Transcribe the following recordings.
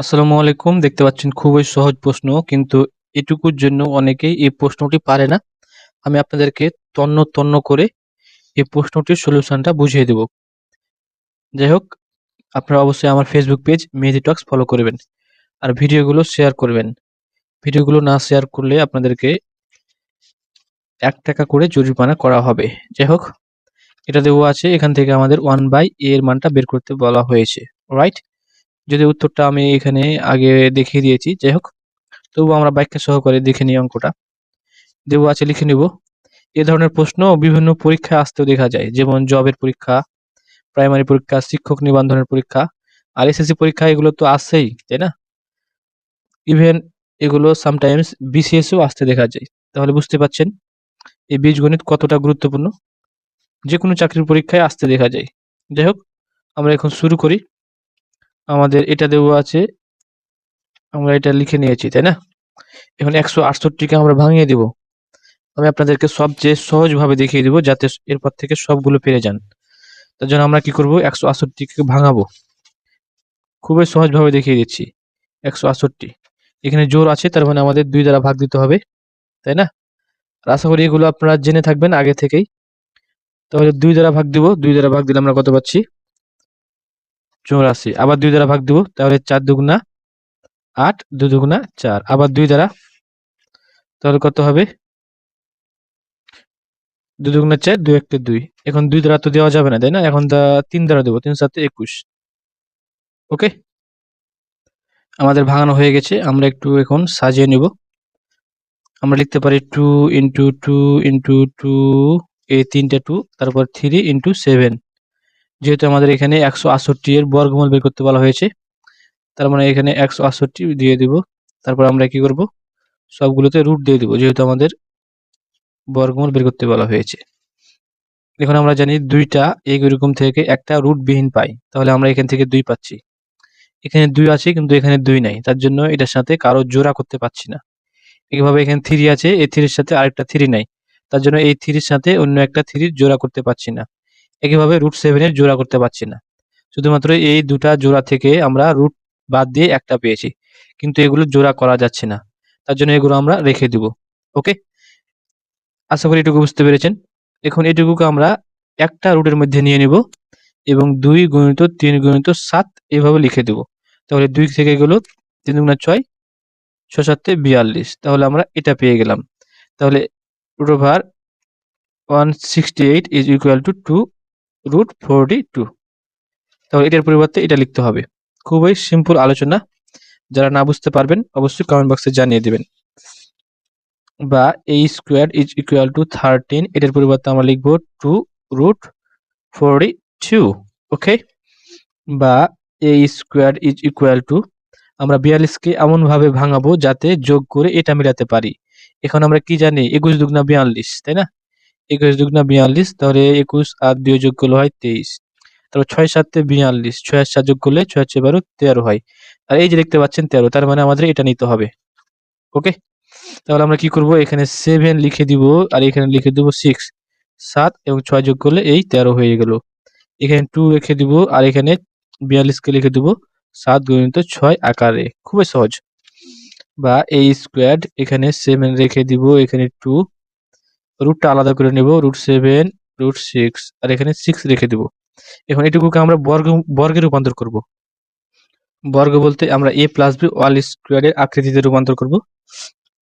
আসসালামু আলাইকুম। দেখতে পাচ্ছেন খুবই সহজ প্রশ্ন, কিন্তু এটুকুর জন্য অনেকেই এই প্রশ্নটি পারে না। আমি আপনাদেরকে তন্ন তন্ন করে এই প্রশ্নটির সলিউশনটা বুঝিয়ে দেব। যাই হোক, আপনারা অবশ্যই আমার Facebook page Mehedi talks follow করবেন আর ভিডিওগুলো শেয়ার করবেন। ভিডিওগুলো না শেয়ার করলে আপনাদেরকে এক টাকা করে জরিমানা করা হবে। যাই হোক, এটা দেওয়া আছে। এখান থেকে আমাদের ওয়ান বাই এ এর মানটা বের করতে বলা হয়েছে। রাইট যদি উত্তরটা আমি এখানে আগে দেখিয়ে দিয়েছি, যাই হোক। তবুও আমরা ব্যাখ্যা সহকারে দেখে নিই অঙ্কটা। দেবো আছে লিখে নিব। এ ধরনের প্রশ্ন বিভিন্ন পরীক্ষায় আসতেও দেখা যায়, যেমন জবের পরীক্ষা, প্রাইমারি পরীক্ষা, শিক্ষক নিবন্ধনের পরীক্ষা, আর এসএসসি পরীক্ষা, এগুলো তো আসছেই, তাই না? ইভেন এগুলো সামটাইমস বিসিএসও আসতে দেখা যায়। তাহলে বুঝতে পাচ্ছেন, এই বীজগণিত কতটা গুরুত্বপূর্ণ? যে কোনো চাকরির পরীক্ষায় আসতে দেখা যায়। যাই হোক, আমরা এখন শুরু করি। আমাদের এটা দেওয়া আছে। আমরা এটা লিখে নিয়েছি, তাই না? এখন একশো আটষট্টিকে আমরা ভাঙিয়ে দিব। আমি আপনাদেরকে সবচেয়ে সহজভাবে দেখিয়ে দিব যাতে এরপর থেকে সবগুলো পেরে যান। তার জন্য আমরা কি করব? একশো আটষট্টিকে ভাঙাবো। খুবই সহজভাবে দেখিয়ে দিচ্ছি। একশো আটষট্টি। এখানে জোর আছে, তার মানে আমাদের দুই দ্বারা ভাগ দিতে হবে, তাই না? আশা করি এগুলো আপনারা জেনে থাকবেন আগে থেকেই। তাহলে দুই দ্বারা ভাগ দিব। দুই দ্বারা ভাগ দিলে আমরা কত পাচ্ছি? চৌরাশি আবার দুই দ্বারা ভাগ দিব, তাহলে চার দুগুণা আট দু দুগুণা চার। আবার দুই দ্বারা, তাহলে কত হবে? দু দুগুণা চার, দুই একটা দুই। এখন দুই দ্বারা তো দেওয়া যাবে না, তাই না? এখন তিন দ্বারা দেবো, তিন সাথে একুশ। ওকে? আমাদের ভাঙানো হয়ে গেছে, আমরা একটু এখন সাজিয়ে নিব। আমরা লিখতে পারি two into two into two এই তিনটে টু তারপর থ্রি ইন্টু সেভেন যেহেতু আমাদের এখানে একশো আটষট্টি এর বর্গমূল বের করতে বলা হয়েছে, তার মানে এখানে একশো আটষট্টি দিয়ে দিব। তারপর আমরা কি করব? সবগুলোতে রুট দিয়ে দিব, যেহেতু আমাদের বর্গমূল বের করতে বলা হয়েছে। এখন আমরা জানি দুইটা এইরকম থেকে একটা রুট বিহীন পাই, তাহলে আমরা এখান থেকে দুই পাচ্ছি। এখানে দুই আছে, কিন্তু এখানে দুই নাই, তার জন্য এটার সাথে কারও জোড়া করতে পারছি না। এইভাবে এখানে থ্রি আছে, এই থ্রির সাথে আরেকটা থ্রি নাই, তার জন্য এই থ্রির সাথে অন্য একটা থ্রির জোড়া করতে পারছি না। একইভাবে রুট সেভেনের জোড়া করতে পারছি না। শুধুমাত্র এই দুটা জোড়া থেকে আমরা রুট বাদ দিয়ে একটা পেয়েছি। কিন্তু এগুলো জোড়া করা যাচ্ছে না। তার জন্য এগুলো আমরা রেখে দিব। ওকে আশা করি এটুকু বুঝতে পেরেছেন। এখন এটুকুকে আমরা একটা রুটের মধ্যে নিয়ে নিব এবং দুই গুণিত তিন গুণিত সাত এভাবে লিখে দেব। তাহলে দুই থেকে গেল তিন গুণা ছয় ছ সাতে বিয়াল্লিশ। তাহলে আমরা এটা পেয়ে গেলাম। তাহলে root over one sixty eight is equal to two root forty two তাহলে এটার পরিবর্তে এটা লিখতে হবে। খুবই সিম্পল আলোচনা। যারা না বুঝতে পারবেন, অবশ্যই কমেন্ট বক্সে জানিয়ে দেবেন। বা a square is equal to thirteen এটার পরিবর্তে আমরা লিখব two root forty two okay বা a square is equal to আমরা বিয়াল্লিশকে এমনভাবে ভাঙাবো যাতে যোগ করে এটা মিলাতে পারি। এখন আমরা কি জানি? একুশ দুগুনা বিয়াল্লিশ, তাই না? একুশ দুগুনা বিয়াল্লিশ, তাহলে একুশ আর দুই যোগ করলে হয় তেইশ। তারপর ছয় সাতে বিয়াল্লিশ, ছয় সাত যোগ করলে ছয় ছয় বারো তেরো হয়। আর এই যে দেখতে পাচ্ছেন তেরো, তার মানে আমাদের এটা নিতে হবে। ওকে? তাহলে আমরা কি করব? এখানে সেভেন লিখে দিব, আর এখানে লিখে দিব সিক্স সাত এবং ছয় যোগ করলে এই তেরো হয়ে গেল। এখানে টু রেখে দিব, আর এখানে বিয়াল্লিশকে লিখে দিব সাত গুণিত ছয় আকারে। খুবই সহজ। বা এই স্কোয়ার এখানে সেভেন রেখে দিব, এখানে টু রুটটা আলাদা করে নেব রুট সেভেন রুট সিক্স আর এখানে সিক্স রেখে দিব। এখন এটুকুকে আমরা বর্গ, বর্গে রূপান্তর করব। বর্গ বলতে আমরা এ প্লাস বি ওয়াল স্কোয়ারের আকৃতিতে রূপান্তর করব।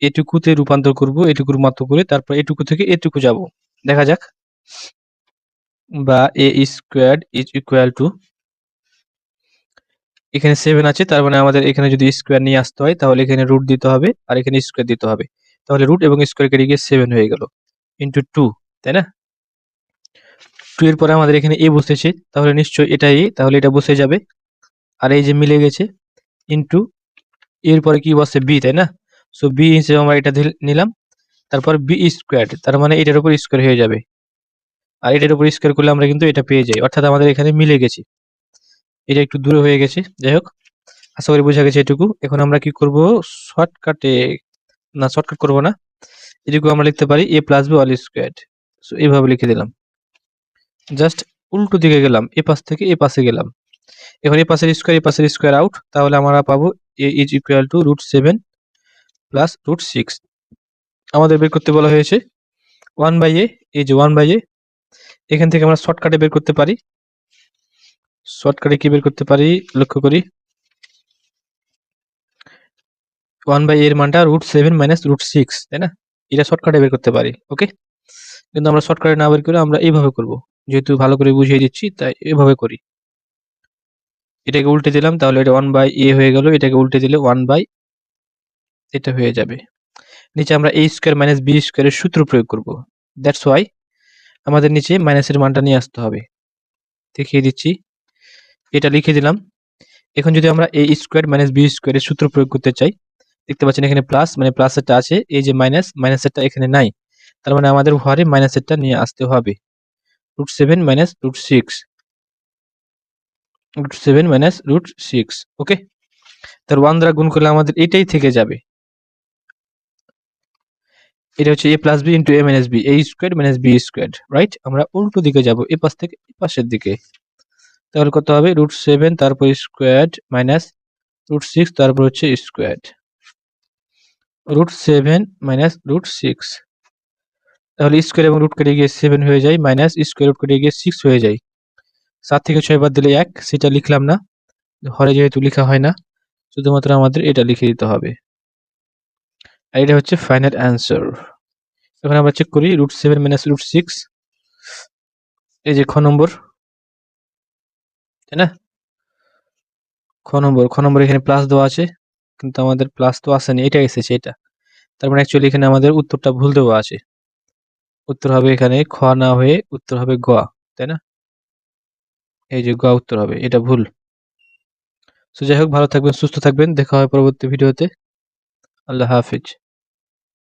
এটুকুতে রূপান্তর করব, এটুকুর মতো করে, তারপর এটুকু থেকে এটুকু যাব। দেখা যাক। বা a square is equal to এখানে সেভেন আছে, তার মানে আমাদের এখানে যদি স্কোয়ার নিয়ে আসতে হয়, তাহলে এখানে রুট দিতে হবে, আর এখানে স্কোয়ার দিতে হবে। তাহলে রুট এবং স্কোয়ার কেটে গিয়ে সেভেন হয়ে গেল। ইন্টু টু তাই না? টু এর পরে আমাদের এখানে এ বসেছে, তাহলে নিশ্চয়ই এটাই তাহলে এটা বসে যাবে। আর এই যে মিলে গেছে ইন্টু এর পরে কি বসে? বি তাই না? সো বি হিসেবে আমরা এটা নিলাম। তারপর বি স্কোয়ার তার মানে এটার উপর স্কোয়ার হয়ে যাবে। আর এটার উপর স্কোয়ার করলে আমরা কিন্তু এটা পেয়ে যাই। অর্থাৎ আমাদের এখানে মিলে গেছে। এটা একটু দূরে হয়ে গেছে, যাই হোক। আশা করি বোঝা গেছে এটুকু। এখন আমরা কি করব? শর্টকাটে না শর্টকাট করব না। এটুকু আমরা লিখতে পারি a plus b all square so এইভাবে লিখে দিলাম। জাস্ট উল্টো দিকে গেলাম, এ পাশ থেকে এ পাশে গেলাম। এখন এ পাশের স্কোয়ার এ পাশের স্কোয়ার আউট তাহলে আমরা পাবো a is equal to root seven plus root six আমাদের বের করতে বলা হয়েছে ওয়ান বাই এ এই যে ওয়ান বাই এ এখান থেকে আমরা শর্টকাটে বের করতে পারি। শর্টকাটে কি বের করতে পারি? লক্ষ্য করি। ওয়ান বাই এর মানটা root seven minus root six তাই না? এটা শর্টকাটে বের করতে পারি ওকে কিন্তু আমরা শর্টকাটে না বের করে আমরা এইভাবে করব। যেহেতু ভালো করে বুঝিয়ে দিচ্ছি, তাই এভাবে করি। এটাকে উল্টে দিলাম, তাহলে এটা ওয়ান বাই এ হয়ে গেল, এটাকে উল্টে দিলে ওয়ান বাই এটা হয়ে যাবে। নিচে আমরা এ স্কোয়ার মাইনাস বি স্কোয়ারের সূত্র প্রয়োগ করব। দ্যাটস ওয়াই আমাদের নিচে মাইনাসের মানটা নিয়ে আসতে হবে। দেখিয়ে দিচ্ছি। এটা লিখে দিলাম। এখন যদি আমরা এ স্কোয়ার মাইনাস বি স্কোয়ারের সূত্র প্রয়োগ করতে চাই দেখতে পাচ্ছেন এখানে প্লাস মানে প্লাসেরটা আছে, এই যে মাইনাস মাইনাসেরটা এখানে নাই। তার মানে আমাদের ঘরে মাইনাসেরটা নিয়ে আসতে হবে। Root seven minus root six root seven minus root six okay তার ওয়ান দ্বারা গুণ করলে আমাদের এটাই থেকে যাবে। এটা হচ্ছে a plus b into a minus b a square minus b square right আমরা উল্টো দিকে যাব, এ পাশ থেকে এ পাশের দিকে। তাহলে কত হবে? রুট সেভেন তারপর স্কোয়ার মাইনাস রুট সিক্স তারপর হচ্ছে square root seven minus root six তাহলে স্কোয়ার এবং রুট কেটে গিয়ে সেভেন হয়ে যায় মাইনাস স্কোয়ার রুট কেটে গিয়ে সিক্স হয়ে যায়। সাত থেকে ছয় বাদ দিলে এক, সেটা লিখলাম না। হরে যেহেতু লেখা হয় না, শুধুমাত্র আমাদের এটা লিখে দিতে হবে। আর এটা হচ্ছে ফাইনাল অ্যান্সার এখন আমরা চেক করি root seven minus root six এই যে খ নম্বর। তাই না? খ নম্বর খ নম্বর এখানে প্লাস দেওয়া আছে। কিন্তু আমাদের প্লাস তো আসেনি এটা এসেছে, এটা। তারপরে অ্যাকচুয়ালি এখানে আমাদের উত্তরটা ভুল দেওয়া আছে। উত্তর হবে এখানে খ না হয়ে উত্তর হবে গ, তাই না? এই যে গ উত্তর হবে, এটা ভুল। সো যাই হোক, ভালো থাকবেন, সুস্থ থাকবেন, দেখা হয় পরবর্তী ভিডিওতে। আল্লাহ হাফিজ।